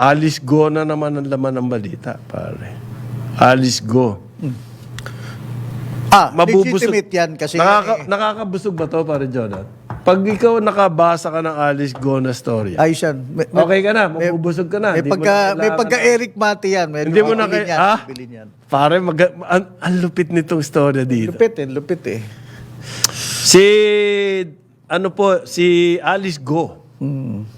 Alice Go na naman ang laman ng balita, pare. Alice Go. Ah, Mabubusog. legitimate yan kasi Nakaka- eh, nakakabusog ba to, pare Jonathan? Pag ikaw nakabasa ka ng Alice Go na story. May, may- okay ka na, mabubusog ka na. may pagka, na may pagka Eric Mati yan. Medyo Hindi mo na bibilin kay- yan, ah? yan. Pare, mag- ang, ang lupit nitong story dito. Lupit eh, lupit eh. Si, ano po, si Alice Go,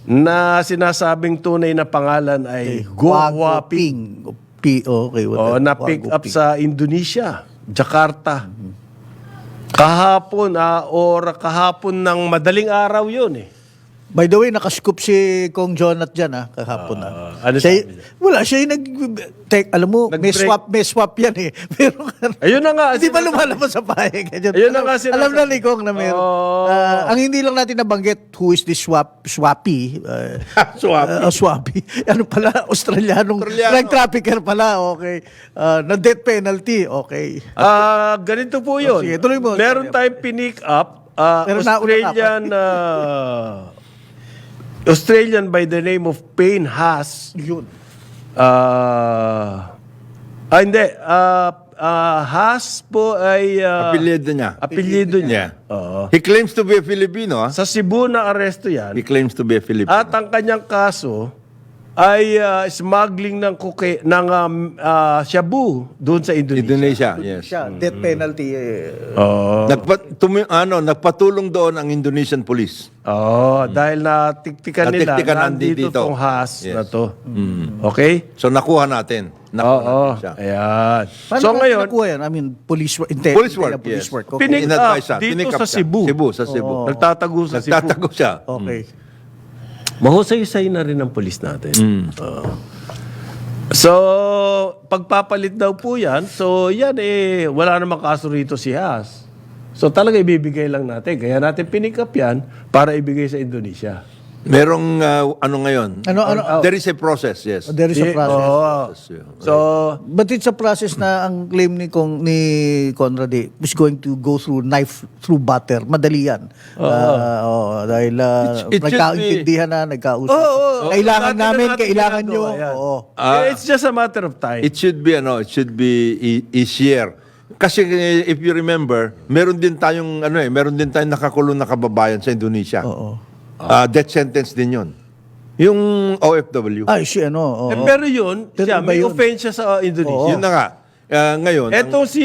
na sinasabing tunay na pangalan ay Go Waping. P, okay. O, na pick up sa Indonesia, Jakarta. Kahapon, ah, or kahapon ng madaling araw yun eh. By the way, nakascoop si Kong Jonat dyan ah, kahapon ah. ano Siya- sabi niya? Wala, siya yung nag... Tek, alam mo, may Nag-break. swap, may swap yan eh. Pero Ayun na nga. hindi ba lumalabas sa pahig? Ganyan. Ayun na alam, nga sinasabi- alam na ni Kong na meron. Oh. Ah, ang hindi lang natin nabanggit, who is this swap, swappy? Uh, Swappy. uh, swappy. Ano pala, Australianong Australiano. drug trafficker pala, okay. Ah, na death penalty, okay. Ah, ganito po yun. sige, tuloy mo. Meron tayong pinick up, ah, Pero nauna ka pa. Australian, ah, Australian by the name of Payne Haas. Yun. Ah, ah, hindi. Ah, ah, Haas po ay... ah, Apelyido niya. apelyido Yeah. niya. Oo. He claims to be a Filipino. ah. Sa Cebu na aresto yan. He claims to be a Filipino. At ang kanyang kaso ay ah, smuggling ng koke ng um, ah, shabu doon sa Indonesia. Indonesia, yes. Siya, death penalty. Eh. Oo. Nagpa, tumi- ano, nagpatulong doon ang Indonesian police. Oo, dahil natiktikan nila Natiktikan nandito nandito. tong has Yes. na to. Okay? So nakuha natin. Nakuha Oo. natin siya. Ayan. Paano so ngayon, nakuha yan? I mean, police work. Inte, Police work, police yes. work. Okay. Pinik- In-advise siya. dito sa siya. Cebu. Cebu, sa Cebu. nagtatago sa Cebu. Nagtatago siya. okay. Mahusay-husay na rin ang polis natin. Mm. Oo. so, pagpapalit daw po yan, so yan eh, wala namang kaso rito si Has. So talaga ibibigay lang natin. Kaya natin pinick up yan para ibigay sa Indonesia. Merong uh, ano ngayon? Ano, ano, There is a process, yes. there is a process. oo. So, But it's a process na ang claim ni Kong ni Conrad eh, is going to go through knife through butter. Madali yan. Ah, oo, dahil uh, It- it should nagkaintindihan na, nagkausap. Oo, oo. kailangan Dati na namin, natin kailangan nyo. Oo. eh, it's just a matter of time. It should be ano, it should be e- easier. Kasi eh, if you remember, meron din tayong ano eh, meron din tayong nakakulong na kababayan sa Indonesia. Oo. Ah, death sentence din 'yon. Yung OFW. Ay, si ano. oo. Eh, pero yun, Pero siya, iba may yun. offense siya sa uh, Indonesia. Yun na nga. Ah, ngayon, ang- Etong si,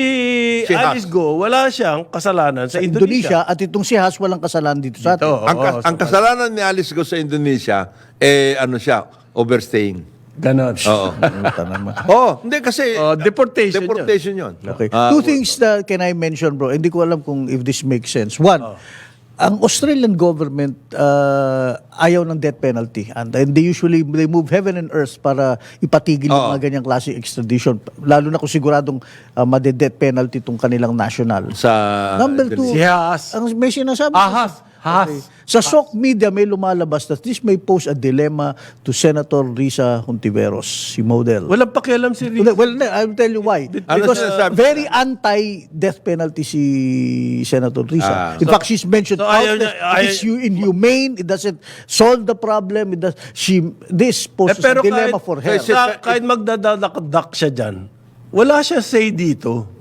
Si Alice. Go, wala siyang kasalanan sa, sa Indonesia. Indonesia, at itong si Has walang kasalanan dito sa atin. Ito, ang, kas- oo, ang sa- kasalanan ni Alice Go sa Indonesia, eh ano siya, overstaying. Ganon. Oo. Puta naman. oh, hindi kasi Oh, deportation yun. deportation 'yon. Okay. Ah, Two things that can I mention, bro. Hindi ko alam kung if this makes sense. One, Oh. Ang Australian government uh, ayaw ng death penalty. And, and they usually they move heaven and earth para ipatigil yung mga ganyang klase extradition. Lalo na kung siguradong uh, made-death penalty itong kanilang national. sa Number two, Si Has. ang may sinasabi. Ah, Has. Has. Sa SOC media may lumalabas that this may pose a dilemma to Senator Risa Hontiveros, si Model. Walang pakialam si Rick. well, no, I'll tell you why. Ano Because sinasabi? very anti-death penalty si Senator Risa. Ah. in fact, she's mentioned so ayaw niya- ayaw- it's hu- inhumane, it doesn't solve the problem, it does, she, this Eh, poses a dilemma kahit, for her. kahit, kahit magdadakdak siya dyan, wala siya say dito.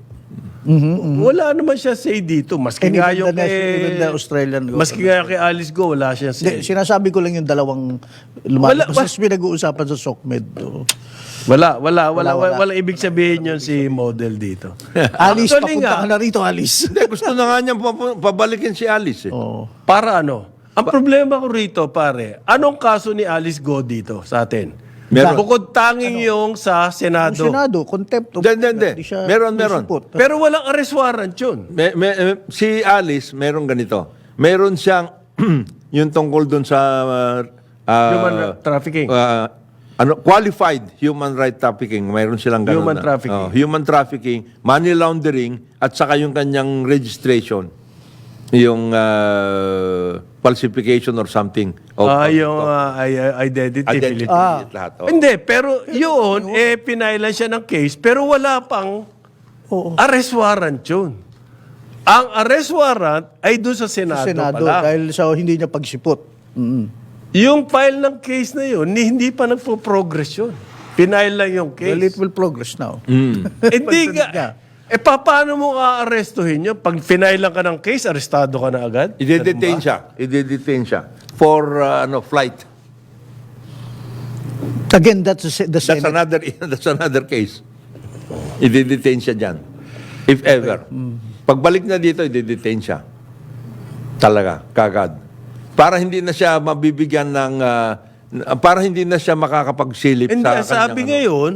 Wala naman siya say dito. Maski And nga yung the kay... the Australian Maski nga kay Alice Go, wala siya Hindi, say. sinasabi ko lang yung dalawang lumalabas. Wala, pinag-uusapan sa SOCMED. Oh. Wala, wala, wala, wala, wala. ibig sabihin yun si model dito. Alice, Actually papunta nga, ka na rito, Alice. Hindi, gusto na nga niya pabalikin si Alice. Eh. Oo. Para ano? Ang problema ko rito, pare, anong kaso ni Alice Go dito sa atin? Meron. Bukod tanging yung sa Senado. Senado, contempt of... Hindi, hindi, Meron, meron. support. Pero walang arrest warrant yun. Me, me, eh, si Alice, meron ganito. Meron siyang, yung tungkol dun sa... uh, uh, Human trafficking. uh, ano, qualified human right trafficking. Mayroon silang ganun. Human na. trafficking. Oh, human trafficking, money laundering, at saka yung kanyang registration. Yung uh, falsification or something. of- Ah, yung ah, i- identity. identity at lahat. Oh. Hindi, pero yun, eh, pinailan siya ng case, pero wala pang Oo. arrest warrant yun. Ang arrest warrant ay doon sa Senado, Senado, pala. dahil sa hindi niya pagsipot. Mm. Yung file ng case na yun, ni- hindi pa nagpo-progress yun. Pinail lang yung Well, it case. will progress now. hindi Pagsunod ka. Eh, pa, paano mo aarestuhin yun? Pag pinail lang ka ng case, arestado ka na agad? I-detain siya. I-detain siya. For, uh, ano, flight. Again, that's the, se- the That's Senate. another, that's another case. I-detain siya dyan. If ever. Pagbalik na dito, i-detain siya. Talaga, kagad. Para hindi na siya mabibigyan ng... ah, para hindi na siya makakapagsilip Hindi, sa sabi kanyang, ano. ngayon,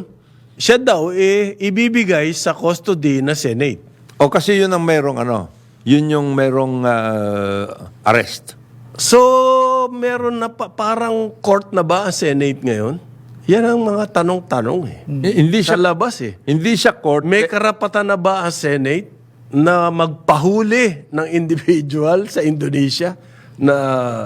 siya daw eh, ibibigay sa custody na Senate. O kasi yun ang merong ano, yun yung merong ah, arrest. So, meron na pa, parang court na ba ang Senate ngayon? Yan ang mga tanong-tanong eh. Eh, Hindi Sa siya labas eh. hindi siya court. May karapatan na ba ang Senate na magpahuli ng individual sa Indonesia na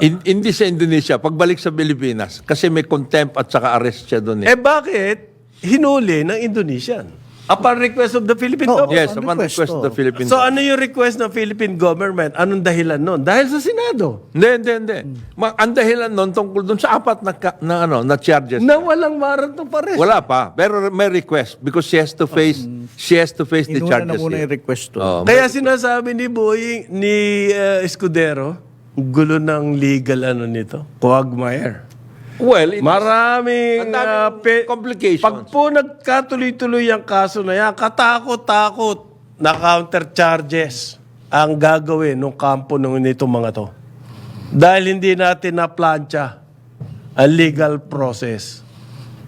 In- hindi sa Indonesia, pagbalik sa Pilipinas, kasi may contempt at saka arrest siya doon eh. eh bakit hinuli ng Indonesian? Upon request of the Philippine Oh, government. yes, on upon request, request of the. Philippines. So ano yung request ng Philippine government? Anong dahilan nun? Dahil sa Senado. Hindi, hindi, hindi. Ma- ang dahilan nun tungkol dun sa apat na, ka- na, ano, na charges. Na walang warrant of arrest. Wala pa. Pero may request because she has to face she has to face the Inuna na charges. muna here. yung request to. Oh, Kaya sinasabi ni Boy, ni uh, Escudero, gulo ng legal ano nito, quagmire. Well, it- Maraming Ang ah, pe- complications. Pag po nagkatuloy-tuloy ang kaso na yan, katakot-takot na counter charges ang gagawin ng kampo ng nitong mga to. Dahil hindi natin na plancha ang legal process.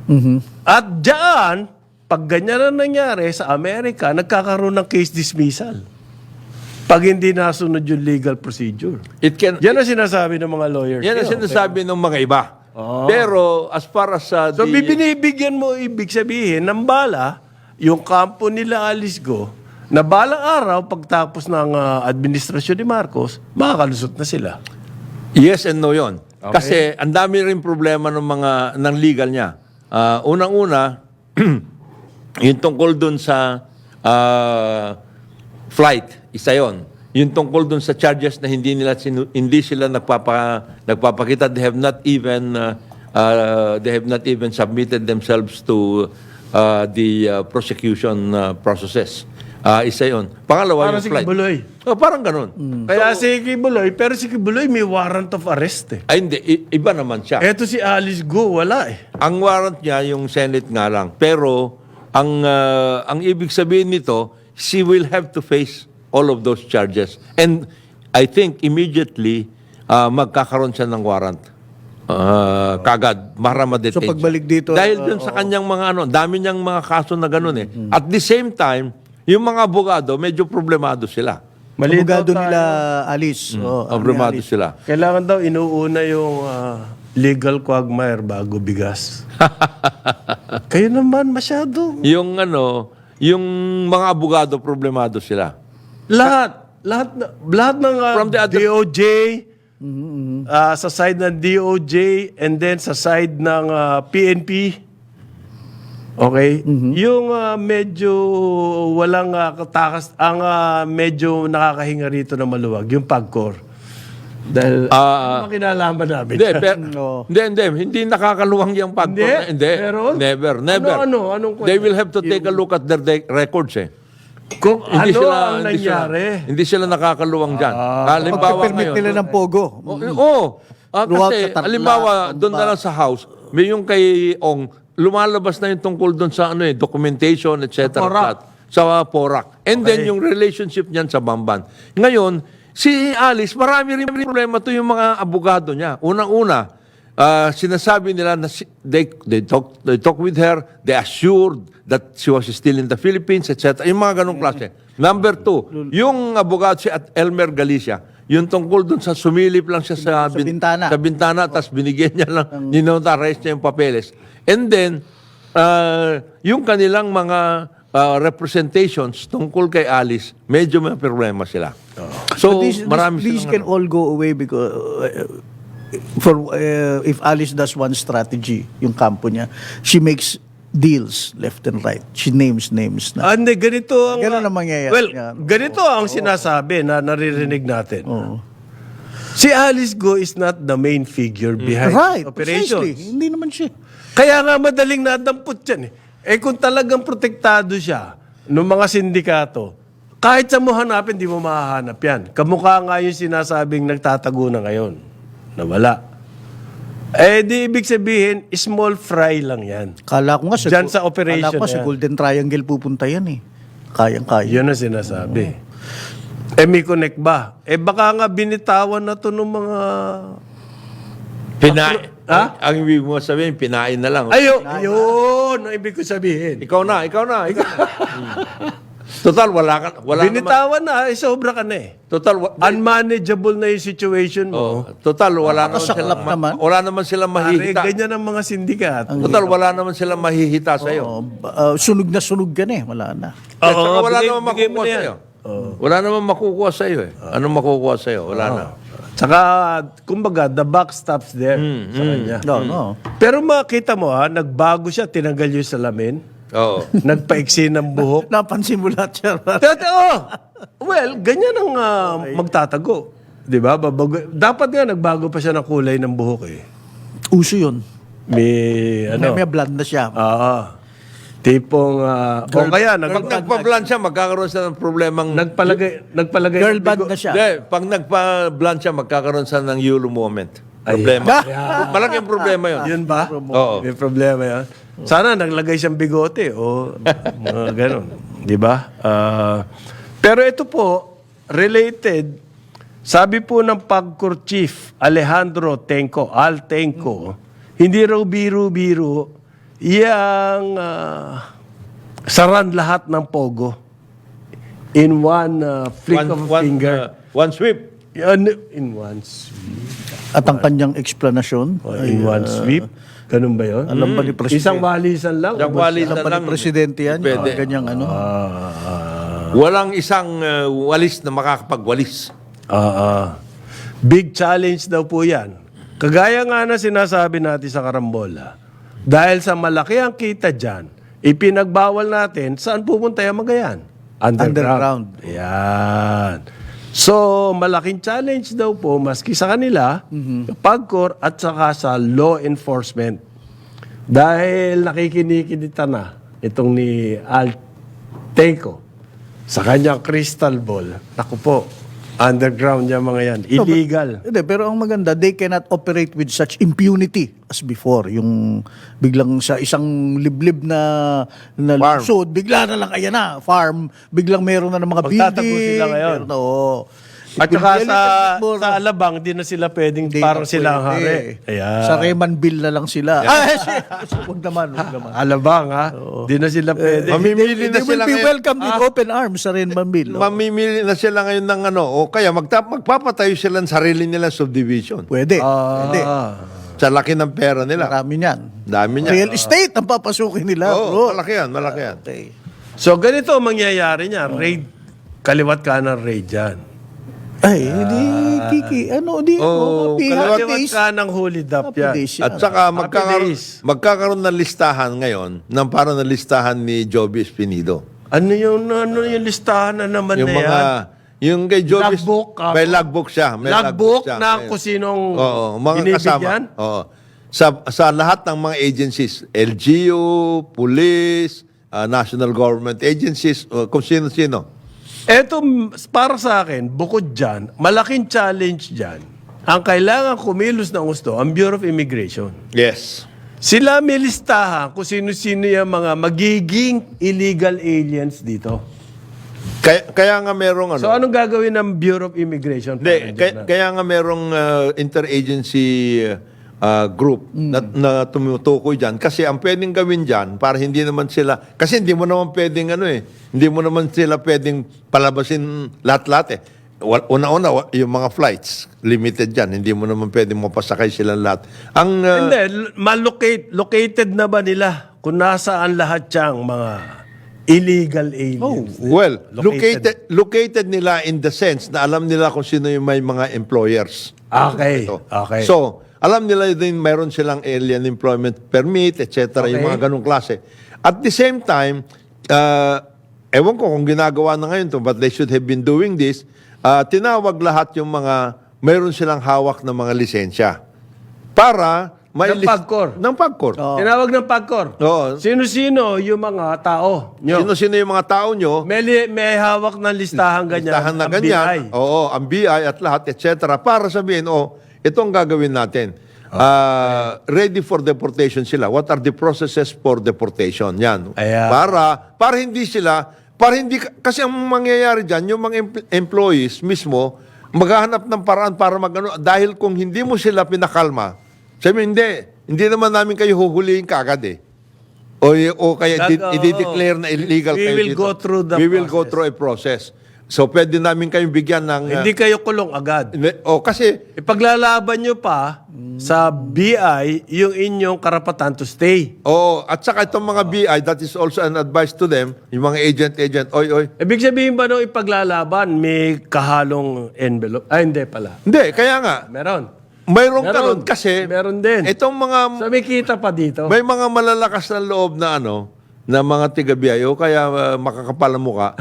Mhm. At diyan, pag ganyan na nangyari sa Amerika, nagkakaroon ng case dismissal. Pag hindi nasunod yung legal procedure. it can Yan ang sinasabi ng mga lawyers. yan ang sinasabi ng mga iba. Pero as far as uh, So, the- binibigyan mo, ibig sabihin, ng bala, yung kampo nila Alice Go, na balang araw, pagtapos ng ah, administrasyon ni Marcos, makakalusot na sila. Yes and no yon. Kasi ang dami rin problema ng mga ng legal niya. Ah, unang-una, yung tungkol dun sa ah, flight, isa yon. Yung tungkol dun sa charges na hindi nila sinu- hindi sila nagpapa nagpapakita they have not even uh, uh, they have not even submitted themselves to uh, the uh, prosecution uh, processes. Ah, isa yon. Pangalawa Parang yung si flight. Kibuloy. Oh, parang ganun. Kaya si Kibuloy, pero si Kibuloy may warrant of arrest eh. Ay, hindi. I- iba naman siya. Eto si Alice Go, wala eh. Ang warrant niya, yung Senate nga lang. Pero, ang, ah, ang ibig sabihin nito, she will have to face all of those charges. And I think immediately, ah, magkakaroon siya ng warrant. Ah, kagad, para ma-detain So, pagbalik dito, Dahil ah, dun sa kanyang mga ano, dami niyang mga kaso na ganun eh. At the same time, yung mga abogado, medyo problemado sila. Mali daw Abogado tayo. nila Alice. Oh, ano Problemado Alice. sila. Kailangan daw inuuna yung ah, legal quagmire bago bigas. Kayo naman masyado. Yung ano, yung mga abogado, problemado sila. Lahat. Lahat, na, lahat ng ah, From the other- DOJ, ah, sa side ng DOJ, and then sa side ng ah, PNP. Okay? Yung ah, medyo walang ah, katakas, ang ah, medyo nakakahinga rito na maluwag, yung PAGCOR. Dahil, Ah, ano kinalaman namin? Hindi, pero, Oo. hindi, hindi, hindi nakakaluwang yung pag Hindi? Hindi. Meron? Never, never. Ano, ano? Anong kwento? They will have to take a look at their de- records eh. Kung ano ang hindi nangyari? Sila, hindi sila nakakaluwang dyan. Halimbawa Pagka-permit ngayon. nila ng pogo. Oo. Oh, ah, Throughout kasi, sa Tarlac, halimbawa, doon na lang sa house, may yung kay Ong, lumalabas na yung tungkol doon sa ano eh, documentation, etc. Porac. lahat. Sa uh, Porac. And then yung relationship niyan sa Bamban. Ngayon, si Alice, marami rin problema to yung mga abogado niya. Unang-una, ah, sinasabi nila na si- they, they, talk, they talk with her, they assured that she was still in the Philippines, etc. Yung mga ganong klase. Number two, yung abogado si at Elmer Galicia, yung tungkol dun sa sumilip lang siya sa, bin- bintana. sa bintana, tapos binigyan niya lang, ninotarize niya yung papeles. And then, uh, yung kanilang mga uh, representations tungkol kay Alice, medyo may problema sila. So, But these, marami these, these can ano. all go away because uh, for uh, if Alice does one strategy, yung kampo niya, she makes deals left and right. She names names na. Ah, hindi, ganito ang... Ganun ang mangyayari Well, yan. ganito ang sinasabi na naririnig natin. Oo. Si Alice Go is not the main figure behind Right, operations. precisely. Hindi naman siya. Kaya nga madaling nadampot yan eh. Eh kung talagang protektado siya ng mga sindikato, kahit sa mo hanapin, di mo mahahanap yan. Kamukha nga yung sinasabing nagtatago na ngayon. Nawala. Eh di ibig sabihin, small fry lang yan. Kala ko nga sa, Diyan sa operation Kala ko nga sa yan. Golden Triangle pupunta yan eh. Kayang-kaya. Yun ang sinasabi. Eh may connect ba? Eh baka nga binitawan na to ng mga... Pinain. Ha? Ang ibig mo sabihin, pinain na lang. Ayo, yun ang ibig ko sabihin. Ikaw na, ikaw na, ikaw na. Hmm. Total, wala ka, wala naman. Binitawan na, eh, sobra ka na eh. Total, wa- Unmanageable na yung situation mo. oh, total, wala naman sila, Nakasaklap ma- naman. wala naman sila Pare, mahihita. ganyan ang mga sindikat. Total, wala naman sila mahihita sa'yo. Oh, ba- uh, sunog na sunog yan eh. Wala na. At saka wala bigay- naman bigay mo makukuha na yan. sa'yo. Wala naman makukuha sa'yo eh. Anong makukuha sa'yo? Wala na. Tsaka, kumbaga, the buck stops there Hmm, sa kanya. No, no. Pero makita mo ha, nagbago siya, tinanggal yung salamin, Oo. nagpaiksi ng buhok. Napansin mo lahat siya. Totoo! Well, ganyan ang ah, magtatago. Di ba? Babago- Dapat nga nagbago pa siya ng kulay ng buhok eh. Uso yun. May, May, ano, may blonde na siya. ah, tipong, ah, o kaya, nag, Pag nagpa-blunt siya, magkakaroon siya ng problemang... nagpalagay, nagpalagay Girl ng band na siya. Hindi, pag nagpa-blunt siya, magkakaroon siya ng YOLO moment. Problema. Malaking problema yun. Yun ba? Oo. May problema yan. Sana naglagay siyang bigote o mga ganun. Di ba? Ah, pero ito po, related, sabi po ng Pagcor Chief Alejandro Tenco, Al Tenco, hindi raw biro-biro, yang ah, saran lahat ng pogo in one ah, flick One, of a one, finger. uh, one sweep. Yan, in one sweep. At ang kanyang explanation. Oh, in one sweep. Ganun ba yun? Alam ba ni Presidente? Isang walisan lang? Isang walisan Alam ba ni lang. Presidente yan? Pwede. Yung Ganyang ano. Ah, Walang isang uh, walis na makakapagwalis. ah, ah. Big challenge daw po yan. Kagaya nga na sinasabi natin sa Karambola, dahil sa malaki ang kita dyan, ipinagbawal natin, saan pupunta yung mga yan? Underground. Underground. Yan. So, malaking challenge daw po, maski sa kanila, pagkor at saka sa law enforcement. Dahil nakikinikinita na itong ni Al Tenko sa kanyang crystal ball. Naku po, underground yung mga yan. Illegal. Hindi, pero ang maganda, they cannot operate with such impunity as before. Yung biglang sa isang liblib na, na Farm. lungsod, bigla na lang, ayan na, farm, biglang meron na ng mga Magtatago building. sila ngayon. meron na, oo. At saka sa, sa Alabang, di na sila pwedeng Hindi parang na sila ang pwede. hari. Ayan. Sa Remanville na lang sila. Ay, huwag naman, huwag naman. Alabang, ha? Di na sila pwede. Mamimili na They will sila be ngayon. welcomed with open arms sa Remanville. Mamimili na sila ngayon ng ano, o kaya magta- magpapatayo sila ng sarili nila subdivision. Pwede. Ah. Pwede. Sa laki ng pera nila. Marami niyan. Dami niya. Real estate ang papasukin nila, Oo, bro. malaki yan, malaki yan. Okay. So, ganito ang mangyayari niya. Raid, kaliwat kanan raid dyan. Ay, hindi, kiki, ano, di, Oh, oh, happy, kaliwat- happy Kaliwat days. kanang hold up Happy yan. days yan. At saka magkakaroon, days. magkakaroon ng listahan ngayon ng parang na listahan ni Joby Espinido. Ano yung, ano yung listahan na naman Yung na yan? mga, yung kay Joby, Logbook, ah, may logbook siya. May Logbook siya. na May- kung sinong Oo, mga binibigyan? kasama. Oo. Sa, sa lahat ng mga agencies, LGU, police, ah, national government agencies, uh, kung sino-sino. Eto, para sa akin, bukod dyan, malaking challenge dyan, ang kailangan kumilos ng gusto, ang Bureau of Immigration. Yes. Sila may listahan kung sino-sino yung mga magiging illegal aliens dito. Kaya, kaya nga merong ano. So, anong gagawin ng Bureau of Immigration? Hindi, kaya, kaya nga merong uh, interagency uh, group na, na tumutukoy dyan. Kasi ang pwedeng gawin dyan, para hindi naman sila, kasi hindi mo naman pwedeng ano eh, hindi mo naman sila pwedeng palabasin lahat-lahat eh. Una-una, yung mga flights, limited dyan. Hindi mo naman pwedeng mapasakay sila lahat. Ang, uh, Hindi, malocate, located na ba nila kung nasaan lahat siyang mga illegal aliens? well, Located. located. located nila in the sense na alam nila kung sino yung may mga employers. Okay, Ito. okay. So, alam nila din mayroon silang alien employment permit, etc. Yung Okay. mga ganong klase. At the same time, uh, ewan ko kung ginagawa na ngayon to, but they should have been doing this, uh, tinawag lahat yung mga mayroon silang hawak ng mga lisensya. Para may Ng PAGCOR. Ng PAGCOR. Tinawag ng PAGCOR. Oo. Sino-sino yung mga tao nyo? Sino-sino yung mga tao nyo, May, li- may hawak ng listahan ganyan. listahan na ang ganyan, BI. oo, ang BI at lahat, etc. Para sabihin, oh, ito ang gagawin natin. Ah, ready for deportation sila. What are the processes for deportation? Yan. Ayan. Para, para hindi sila, para hindi, kasi ang mangyayari dyan, yung mga em- employees mismo, maghahanap ng paraan para magano dahil kung hindi mo sila pinakalma, sabi hindi, hindi naman namin kayo huhulihin kaagad eh. O, o kaya Gag- oo. i-declare na illegal We kayo will dito. go through the We will go process. through a process. So, pwede namin kayong bigyan ng... uh, Hindi kayo kulong agad. oh, kasi, Ipaglalaban nyo pa sa BI yung inyong karapatan to stay. oh, at saka itong mga BI, that is also an advice to them, yung mga agent-agent, oy, oy. Ibig sabihin ba nung ipaglalaban, may kahalong envelope? Ay, hindi pala. Hindi, kaya nga, Meron. Mayroong Meron. karon kasi, Meron din. itong mga, So may kita pa dito. may mga malalakas na loob na ano, na mga tiga-BI, o kaya uh, makakapal ang mukha.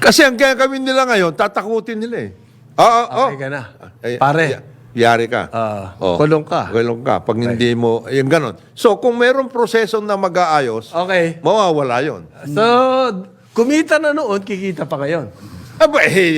kasi ang kaya kami nila ngayon, tatakutin nila eh. Oo, oo. Okay ka na. Ay, Pare. y- yari ka. Ah, Oh. kulong ka. Kulong ka. Pag hindi mo, yung ganon. So, kung merong proseso na mag-aayos, Okay. mawawala yon. So, kumita na noon, kikita pa ngayon. Aba, eh,